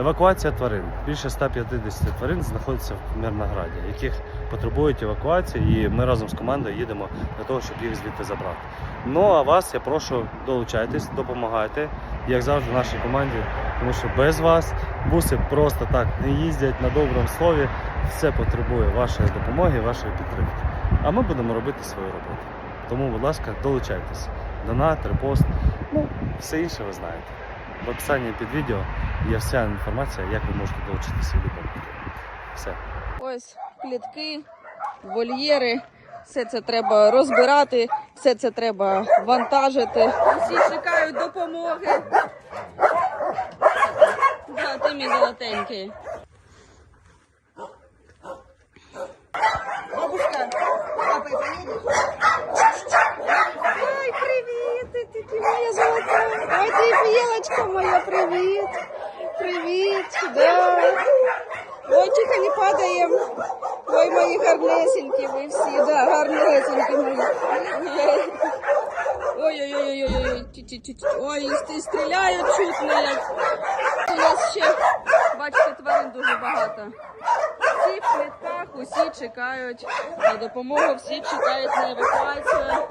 Евакуація тварин. Більше 150 тварин знаходиться в Мирнограді, яких потребують евакуації, і ми разом з командою їдемо для того, щоб їх звідти забрати. Ну а вас я прошу долучайтесь, допомагайте, як завжди, нашій команді, тому що без вас буси просто так не їздять на доброму слові. Все потребує вашої допомоги, вашої підтримки. А ми будемо робити свою роботу. Тому, будь ласка, долучайтесь. Донат, репост, ну, все інше ви знаєте. В описанні під відео є вся інформація, як ви можете долучитися і допомогти. Все. Ось клітки, вольєри. Все це треба розбирати, все це треба вантажити. Усі чекають допомоги. Да, ти мій золотенький. Бабушка, папа, Ой, привіт, ти, моя золота. Ой, ти фієлочка моя, привіт. Привіт, да. Ой, тихо, не падаємо. Ой, мої гарнесенькі, ви всі, да, гарнесенькі мої. Ой-ой-ой-ой-ой, ой, стрі- стріляють чутно як. У нас ще, бачите, тварин дуже багато. Всі в клітках, усі чекають на допомогу, всі чекають на евакуацію.